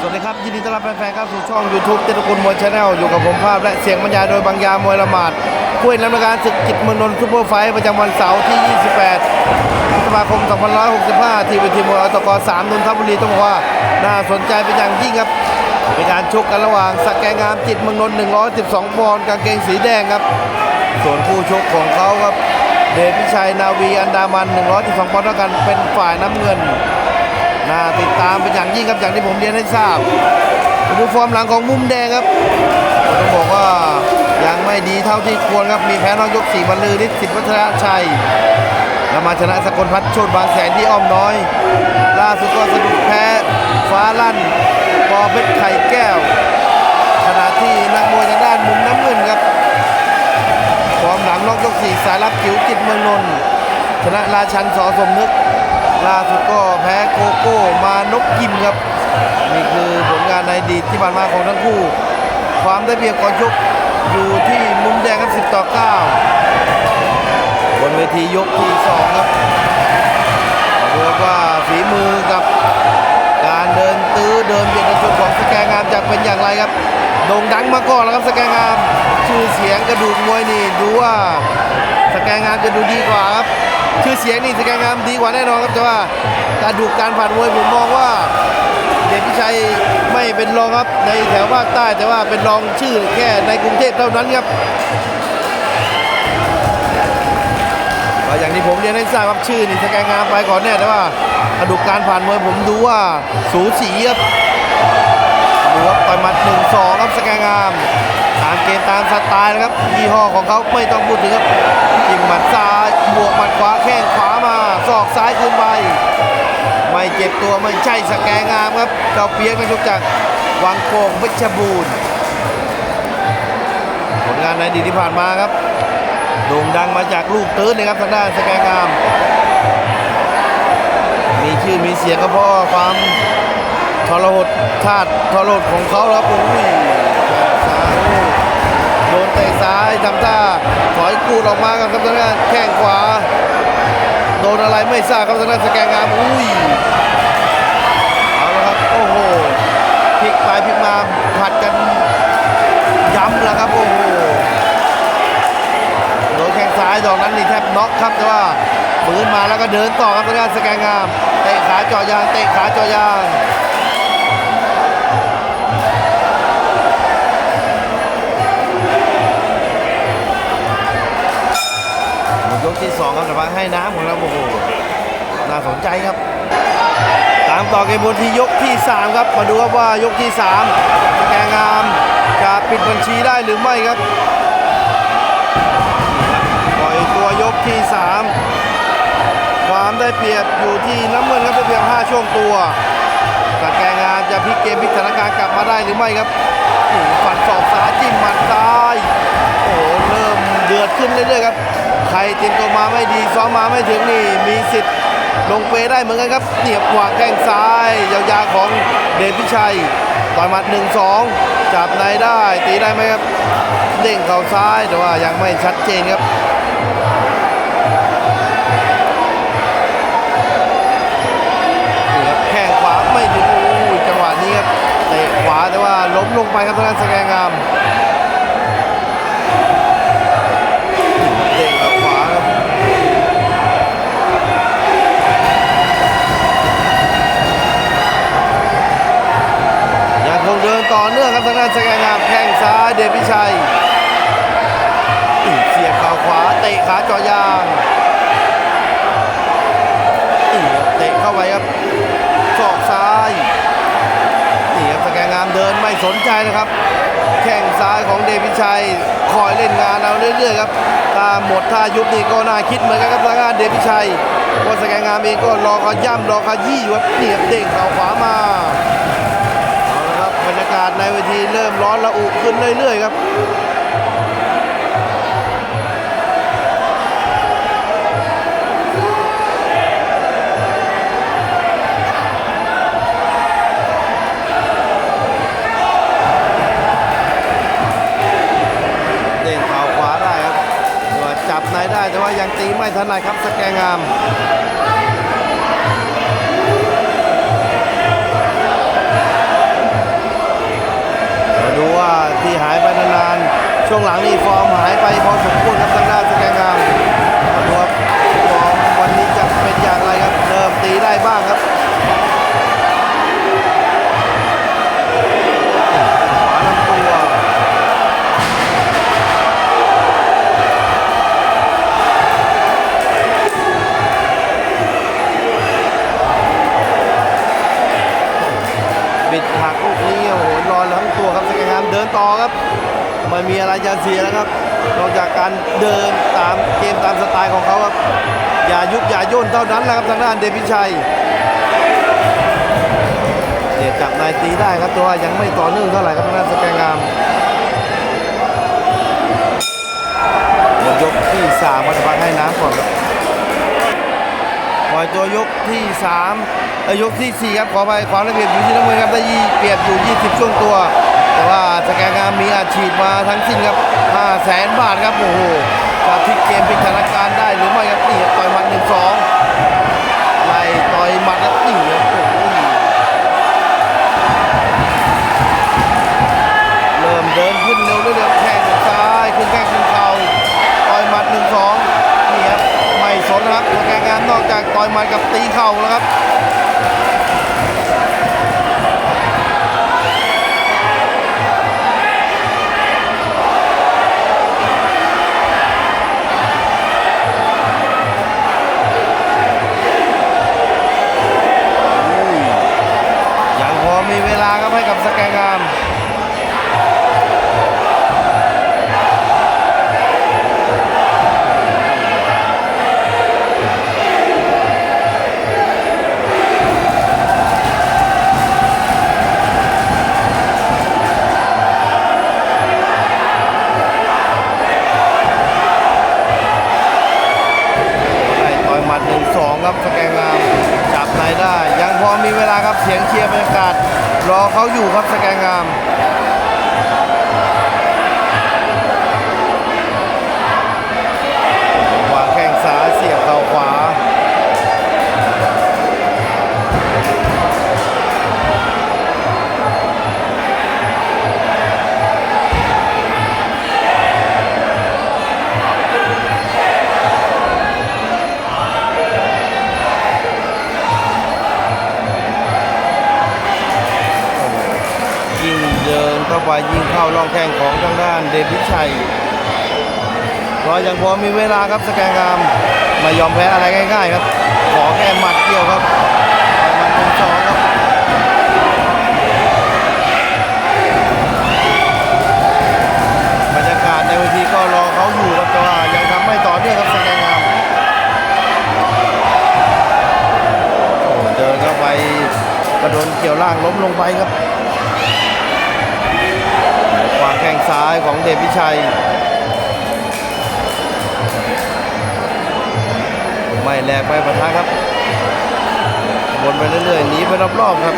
สวัสดีครับ ยินดีต้อนรับแฟนๆเข้าสู่ช่อง YouTube เตตระกุลมวยชาแนลอยู่กับผมภาพและเสียงบรรยายโดยบางยามวยละหมาดผู้เห็นนำการศึกกิจเมืองนนท์ซูเปอร์ไฟท์ประจำวันเสาร์ที่ 28พฤษภาคม 2565 ที่เวทีมวยอตก3นนทบุรีต้องบอกว่าน่าสนใจเป็นอย่างยิ่งครับเป็นการชกกันระหว่างสแกงามจิตเมืองนนท์112ปอนด์กางเกงสีแดงครับ ส่วนคู่ชกของเขาครับเดชพิชัยนาวีอันดามัน 112ปอนด์เท่ากันเป็นฝ่ายน้ำเงิน น่าติดตามเป็นอย่างยิ่งครับอย่างที่ผมเรียนให้ทราบมาดูฟอร์มหลังของมุมแดงครับต้องบอกว่ายังไม่ดีเท่าที่ควรครับมีแพ้นอกยกสี่บรรลือฤทธิ์สิทธิวัฒนชัยแล้วมาชนะสกลพัฒน์โชดบางแสนที่อ้อมน้อย ล่าสุดก็สะดุดแพ้ฟ้าลั่นปอเพชรไข่แก้ว ขณะที่นักมวยทางด้านมุมน้ำเงินครับฟอร์มหลังนอกยกสี่สายรับจิ๋วจิตเมืองนนท์ชนะราชันสอสมนึก ล่าสุดก็แพ้โกโก้มานกยิมครับ นี่คือผลงานในดีที่ผ่านมาของทั้งคู่ ความได้เปรียบก่อนชกอยู่ที่มุมแดงครับ 10 ต่อ 9 บนเวทียกที่ 2 ครับดูครัว่าฝีมือกับการเดินตื้อเดินเบียดกระสุนของสแกงามจะเป็นอย่างไรครับโด่งดังมาก่อนแล้วครับสแกงามชื่อเสียงกระดูกมวยนี่ดูว่าสแกงามจะดูดีกว่าครับ ชื่อเสียงนี่สแกงามดีกว่าแน่นอนครับแต่ว่าการดูการผ่านมวยผมมองว่า เดชพิชัยไม่เป็นรองครับในแถวภาคใต้ แต่ว่าเป็นรองชื่อแค่ในกรุงเทพเท่านั้นครับอย่างที่ผมเรียนให้ทราบครับชื่อนี่สแกงามไปก่อนแน่แต่ว่ากระดูกการผ่านมวยผมดูว่าสูสีครับดูครับต่อยหมัดหนึ่งสองครับสแกงามตามเกมตามสไตล์นะครับยี่ห้อของเขาไม่ต้องพูดถึงครับจิ้มหมัดซ้าย ตัวไม่ใช่สแกงามครับเจ้าเปียกนักชกจากวังโป่งเพชรบูรณ์ผลงานในอดีตที่ผ่านมาครับ โด่งดังมาจากลูกตื้นนะครับทางด้านสแกงาม มีชื่อมีเสียงก็เพราะความทรหดชาติทรหดของเขาแล้วครับโอ้ยซ้ายโดนเตะซ้ายทำท่าถอยกูดออกมาครับทางด้านแข้งขวา โดนอะไรไม่ทราบครับทางด้านสแกงามอุ้ยเอาละครับโอ้โหพ ลิกไปพลิกมาผัดกันย้ำแล้วครับโอ้โหโดนแข้งซ้ายดอกนั้นนี่แทบน็อกครับแต่ว่าฝืนมาแล้วก็เดินต่อครับทางด้านสแกงามเตะขาเจาะยางเตะขาเจาะยางยกที่สองครับแต่ว่าให้น้ำของเราโอ้โหน่าสนใจครับามต่อเกมบนที่ยกที่ 3 ครับ มาดูครับว่ายกที่3แกงามจะปิดบัญชีได้หรือไม่ครับปล่อยตัวยกที่ 3 ความได้เปรียบอยู่ที่น้ำเงินครับเพียง 5 ช่วงตัวแต่แกงามจะพลิกเกมพลิกสถานการณ์กลับมาได้หรือไม่ครับโอ้โหฟันศอกซ้ายจิ้มหมัดซ้ายโอ้โหเริ่มเดือดขึ้นเรื่อยๆครับใครเตรียมตัวมาไม่ดีซ้อมมาไม่ถึงนี่มีสิทธิ์ ลงเปได้เหมือนกันครับเหนียบขวางแข้งซ้าย ยาวๆของเดชพิชัยต่อยหมัด1-2 จับในได้ตีได้ไหมครับเด้งเข่าซ้ายแต่ว่ายังไม่ชัดเจนครับแข้งขวาไม่ถึงจังหวะนี้ครับเตะขวาแต่ว่าล้มลงไปครับทางด้านสแกงาม เตะขาเจอยางเตะเข้าไปครับศอกซ้ายนี่ครับสแกนงามเดินไม่สนใจนะครับ แข้งซ้ายของเดชพิชัยคอยเล่นงานเอาเรื่อยๆครับถ้าหมดท่ายุบนี่ก็น่าคิดเหมือนกันครับทางด้านเดชพิชัยก็สแกนงามเองก็รอเขาย่ำรอเขายี่อยู่ครับเนียบเด้งเข่าขวามาเอาละครับบรรยากาศในเวทีเริ่มร้อนระอุขึ้นเรื่อยๆครับ ท่านนายครับสแกงาม ดินต่อครับไม่มีอะไรจะเสียแล้วครับ นอกจากการเดินตามเกมตามสไตล์ของเขาครับ อย่ายุบอย่าย่นเท่านั้นแหละครับทางด้านเดพิชัยเดี๋ยวจับนายตีได้ครับแต่ว่ายังไม่ต่อเนื่องเท่าไหร่ครับทางด้านสแกนงามหมดยกที่สามมาจะพักให้น้ำก่อนครับปล่อยตัวยกที่3เอ้ยกทีสี่4ครับขอไปความได้เปรียบอยู่ที่น้ำเงินครับได้ยี่เปรียบอยู่ 20 ช่วงตัว แต่ว่าสแกนงามมีอาชีพมาทั้งสิ้นครับ5แสนบาทครับโอ้โหจะพลิกเกมพลิกสถานการ ยิงเข้าล่องแข้งของทางด้านเดวิดชัยรอยังพอมีเวลาครับสแกนงามไม่ยอมแพ้อะไรง่าย ๆ ครับ ขอแค่หมัดเดียวครับหมัดหนึ่งสองครับบรรยากาศในเวทีก็รอเขาอยู่ครับแต่ว่ายังทำไม่ต่อเนื่องครับสแกนงามเดินเข้าไปกระโดนเกี่ยวล่างล้มลงไปครับ ชัย ไม่แหลกไม่ปะทะครับวนไปเรื่อยๆหนีไปรอบๆครับ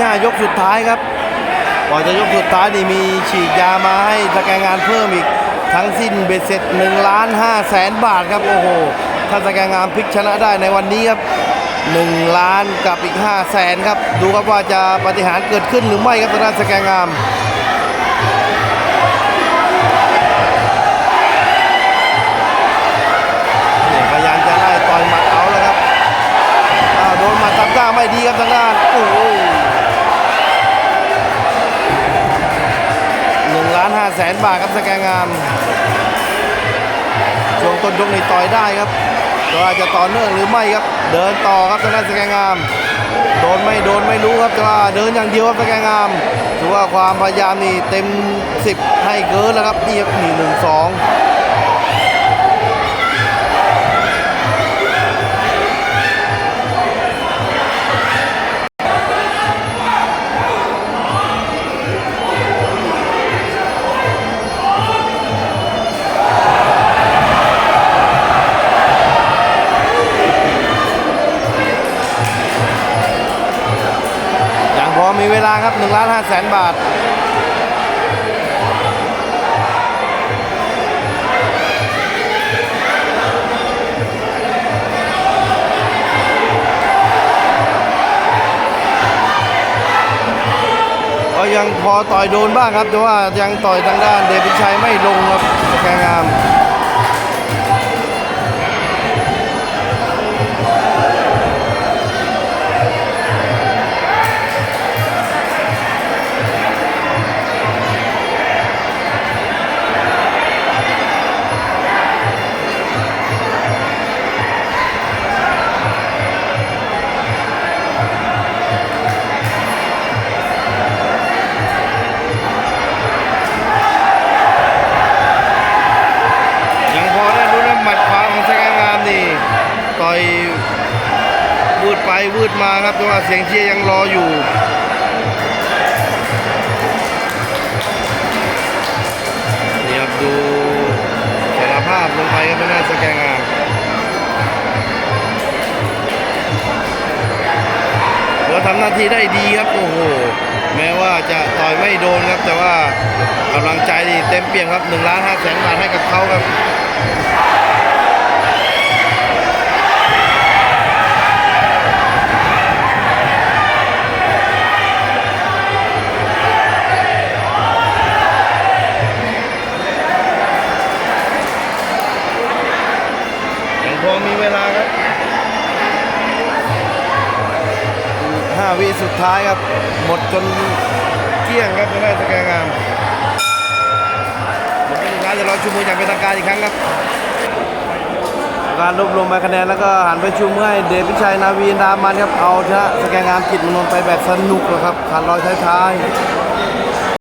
ย้ายกสุดท้ายครับก่อนจะยกสุดท้ายนี่มีฉีดยามาให้สแกนงานเพิ่มอีกทั้งสิ้นเบ็ดเสร็จ1ล้าน5แสนบาทครับโอ้โหถ้าสแกนงานพลิกชนะได้ในวันนี้ครับ1ล้านกับอีก5แสนครับดูครับว่าจะปฏิหารเกิดขึ้นหรือไม่ครับทางด้านสแกนงาน แสนบาทครับสแกงงามช่วงต้นยกนี้ต่อยได้ครับก็อาจจะต่อเนื่องหรือไม่ครับ เดินต่อครับทางด้านสแกงงาม โดนไม่โดนไม่รู้ครับแต่ว่าเดินอย่างเดียวครับสแกงงามถือว่าความพยายามนี่เต็ม 10 ให้เกินแล้วครับเอียบหนึ่งสอง มีเวลาครับ1ล้าน5แสนบาทยังพอต่อยโดนบ้างครับ แต่ว่ายังต่อยทางด้านเดวิชัยไม่ลงครับแกงาม ไปวืดมาครับแต่ว่าเสียงเชียร์ยังรออยู่นี่ครับดูสารภาพลงไปครับทางด้านสแกงามถือว่าทำหน้าที่ได้ดีครับโอ้โหแม้ว่าจะต่อยไม่โดนครับ แต่ว่ากำลังใจนี่เต็มเปี่ยมครับ1ล้าน5แสนบาทให้กับเขาครับ 5 วิสุดท้ายครับ หมดจนเกลี้ยงครับจะได้สแกนงามหมดไปหนึ่งล้านจะรอชูมืออย่างเป็นทางการอีกครั้งครับ การรวบรวมใบคะแนนแล้วก็หันไปชูมือให้เดชพิชัยนาวีนดามันครับ เอาชนะสแกนงามกิจมนนท์ไปแบบสนุกเลยครับขาดรอยท้ายๆ